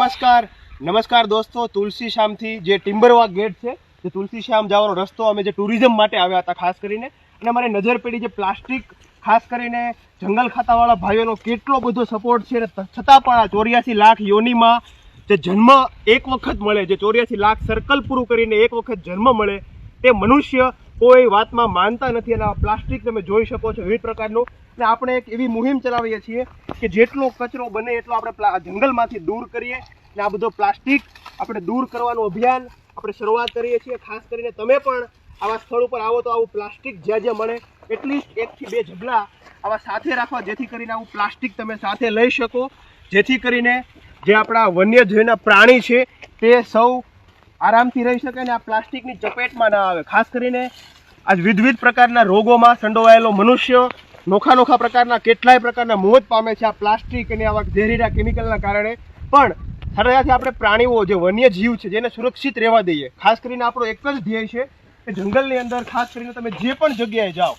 નમસ્કાર. નમસ્કાર દોસ્તો, તુલસી શ્યામથી જે ટિમ્બરવાગ ગેટ છે, જે તુલસી શ્યામ જવાનો રસ્તો અમે જે ટુરિઝમ માટે આવ્યા હતા ખાસ કરીને, અને અમારી નજર પડી જે પ્લાસ્ટિક, ખાસ કરીને જંગલ ખાતાવાળા ભાઈઓનો કેટલો બધો સપોર્ટ છે છતાં પણ આ ચોર્યાસી લાખ યોનીમાં જે જન્મ એક વખત મળે, જે ચોર્યાસી લાખ સર્કલ પૂરું કરીને એક વખત જન્મ મળે, તે મનુષ્ય કોઈ વાતમાં માનતા નથી અને પ્લાસ્ટિક તમે જોઈ શકો છો વિવિધ પ્રકારનું. અને આપણે એક એવી મુહિમ ચલાવીએ છીએ કે જેટલો કચરો બને એટલો આપણે જંગલમાંથી દૂર કરીએ. અને આ બધો પ્લાસ્ટિક આપણે દૂર કરવાનું અભિયાન આપણે શરૂઆત કરીએ છીએ. ખાસ કરીને તમે પણ આવા સ્થળ ઉપર આવો તો આવું પ્લાસ્ટિક જ્યાં જ્યાં મળે, એટલીસ્ટ એકથી બે ઝબલા આવા સાથે રાખવા, જેથી કરીને આવું પ્લાસ્ટિક તમે સાથે લઈ શકો. જેથી કરીને જે આપણા વન્યજીવના પ્રાણી છે, તે સૌ આરામથી રહી શકે અને આ પ્લાસ્ટિકની ચપેટમાં ના આવે. ખાસ કરીને આજ વિવિધ પ્રકારના રોગોમાં સંડોવાયેલો મનુષ્ય, નોખા નોખા પ્રકારના, કેટલાય પ્રકારના મોજ પામે છે આ પ્લાસ્ટિક અને આવા ઝેરીલા કેમિકલના કારણે. પણ સાથે સાથે આપણે પ્રાણીઓ, જે વન્ય જીવ છે, જેને સુરક્ષિત રહેવા દઈએ. ખાસ કરીને આપણો એક જ ધ્યેય છે કે જંગલની અંદર, ખાસ કરીને તમે જે પણ જગ્યાએ જાઓ,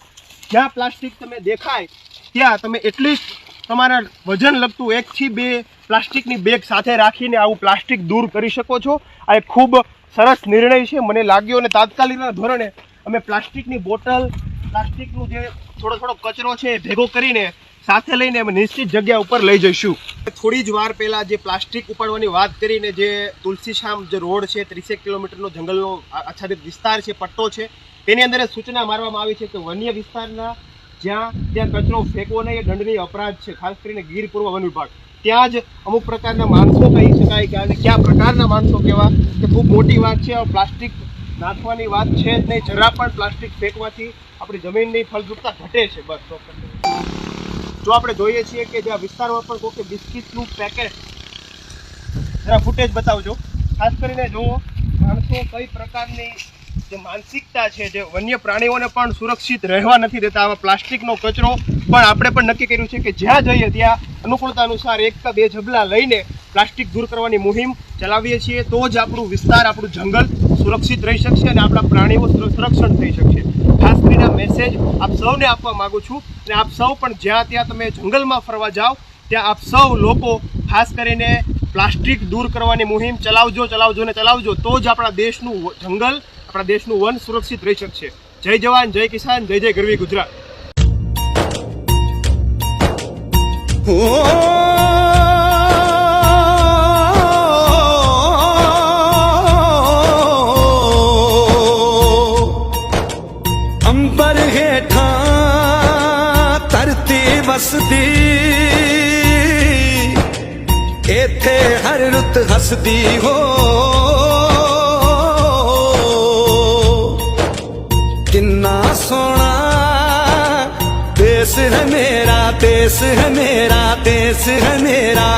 જ્યાં પ્લાસ્ટિક તમે દેખાય, ત્યાં તમે એટલીસ્ટ તમારા વજન લગતું એકથી બે પ્લાસ્ટિકની બેગ સાથે રાખીને આવું પ્લાસ્ટિક દૂર કરી શકો છો. આ એક ખૂબ સરસ નિર્ણય છે. મને લાગ્યો અને તાત્કાલિકના ધોરણે અમે પ્લાસ્ટિકની બોટલ, પ્લાસ્ટિકનું જે થોડો થોડો કચરો છે એ ભેગો કરીને સાથે લઈને અમે નિશ્ચિત જગ્યા ઉપર લઈ જઈશું. થોડી જ વાર પહેલાં જે પ્લાસ્ટિક ઉપાડવાની વાત કરીને જે તુલસીશ્યામ જે રોડ છે, ત્રીસેક કિલોમીટરનો જંગલનો આચ્છાદિત વિસ્તાર છે, પટ્ટો છે, તેની અંદર સૂચના મારવામાં આવી છે કે વન્ય વિસ્તારના જ્યાં ત્યાં કચરો ફેંકવો નહીં એ દંડનીય અપરાધ છે, ખાસ કરીને ગીર પૂર્વ વન વિભાગ. ત્યાં જ અમુક પ્રકારના માણસો કહી શકાય કે કયા પ્રકારના માણસો કહેવા? કે ખૂબ મોટી વાત છે પ્લાસ્ટિક નાખવાની વાત છે જ નહીં. જરા પણ પ્લાસ્ટિક ફેંકવાથી આપણી જમીનની ફળદ્રુપતા ઘટે છે બસ, ચોક્કસ. જો આપણે જોઈએ છીએ કે જે આ વિસ્તારમાં પણ કોઈ બિસ્કિટનું પેકેટ, જરા ફૂટેજ બતાવજો. ખાસ કરીને જુઓ, માણસો કઈ પ્રકારની જે માનસિકતા છે, જે વન્ય પ્રાણીઓને પણ સુરક્ષિત રહેવા નથી દેતા આવા પ્લાસ્ટિકનો કચરો. પણ આપણે પણ નક્કી કર્યું છે કે જ્યાં જઈએ ત્યાં અનુકૂળતા અનુસાર એક કે બે જબલા લઈને પ્લાસ્ટિક દૂર કરવાની મુહિમ ચલાવીએ છીએ, તો જ આપણું વિસ્તાર, આપણું જંગલ સુરક્ષિત રહી શકશે અને આપણા પ્રાણીઓ સુર- સંરક્ષણ થઈ શકશે. ખાસ કરીને મેસેજ આપ સૌને આપવા માગું છું અને આપ સૌ પણ જ્યાં ત્યાં તમે જંગલમાં ફરવા જાઓ, ત્યાં આપ સૌ લોકો, ખાસ કરીને પ્લાસ્ટિક દૂર કરવાની મુહિમ ચલાવજો ચલાવજો ને ચલાવજો, તો જ આપણા દેશનું જંગલ, આપણા દેશનું વન સુરક્ષિત રહી શકશે. જય જવાન, જય કિસાન, જય જય ગરવી ગુજરાત. ਵਸਦੀ। ਇੱਥੇ ਹਰ ਰੁੱਤ ਹੱਸਦੀ ਹੋ। ਕਿੰਨਾ ਸੋਹਣਾ ਦੇਸ ਹੈ ਮੇਰਾ, ਦੇਸ ਹੈ ਮੇਰਾ, ਦੇਸ ਹੈ ਮੇਰਾ।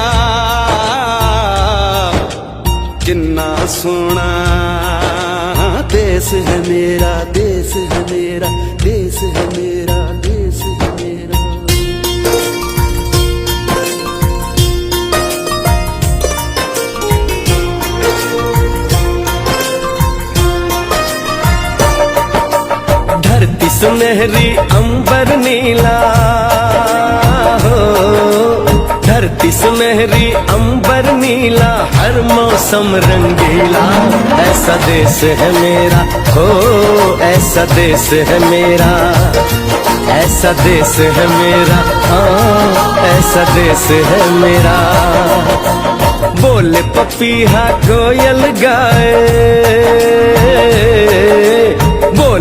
ਕਿੰਨਾ ਸੋਹਣਾ ਦੇਸ ਹੈ ਮੇਰਾ, ਦੇਸ ਹੈ ਮੇਰਾ, ਦੇਸ ਹੈ ਮੇਰਾ। सुनहरी अंबर नीला, हो। धरती सुनहरी अंबर नीला, हर मौसम रंगीला। ऐसा देश है मेरा, हो, ऐसा देश है मेरा। ऐसा देश है मेरा हाँ ऐसा देश है मेरा। बोले पपीहा कोयल गाए।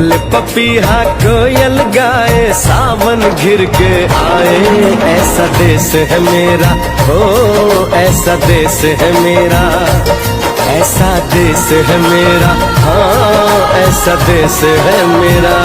बोल पपीहा कोयल गाए सावन घिर के आए ऐसा देश है मेरा हो ऐसा देश है मेरा ऐसा देश है मेरा हाँ ऐसा देश है मेरा